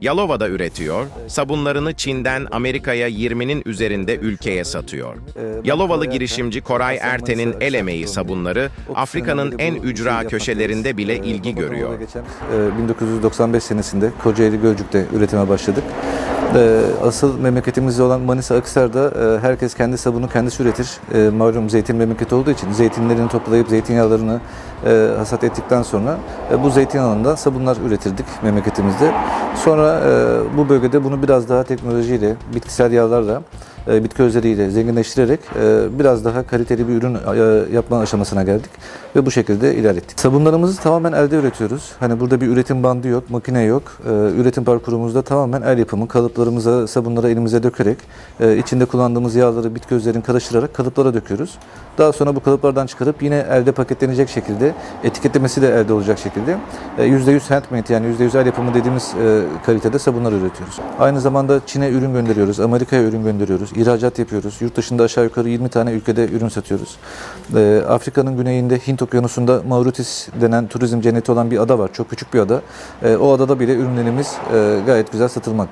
Yalova'da üretiyor, sabunlarını Çin'den Amerika'ya 20'nin üzerinde ülkeye satıyor. Yalovalı girişimci Koray Erten'in el emeği sabunları Afrika'nın en ücra köşelerinde bile ilgi görüyor. Geçen, e, 1995 senesinde Kocaeli Gölcük'te üretime başladık. E, Asıl memleketimizde olan Manisa Akhisar'da e, herkes kendi sabunu kendisi üretir. E, Malum zeytin memleketi olduğu için zeytinlerini toplayıp zeytinyağlarını e, hasat ettikten sonra e, bu zeytinyağından sabunlar üretirdik memleketimizde. Sonra e, bu bölgede bunu biraz daha teknolojiyle, bitkisel yağlarla bitki özleriyle zenginleştirerek e, biraz daha kaliteli bir ürün e, yapma aşamasına geldik ve bu şekilde ilerlettik. Sabunlarımızı tamamen elde üretiyoruz. Hani burada bir üretim bandı yok, makine yok. E, Üretim parkurumuzda tamamen el yapımı kalıplarımıza, sabunları elimize dökerek e, içinde kullandığımız yağları bitki özlerini karıştırarak kalıplara döküyoruz. Daha sonra bu kalıplardan çıkarıp yine elde paketlenecek şekilde, etiketlemesi de elde olacak şekilde e, %100 handmade yani %100 el yapımı dediğimiz e, kalitede sabunlar üretiyoruz. Aynı zamanda Çin'e ürün gönderiyoruz, Amerika'ya ürün gönderiyoruz, ihracat yapıyoruz. Yurt dışında aşağı yukarı 20 tane ülkede ürün satıyoruz. E, Afrika'nın güneyinde Hint Okyanusu'nda Mauritius denen turizm cenneti olan bir ada var. Çok küçük bir ada. E, o adada bile ürünlerimiz e, gayet güzel satılmakta.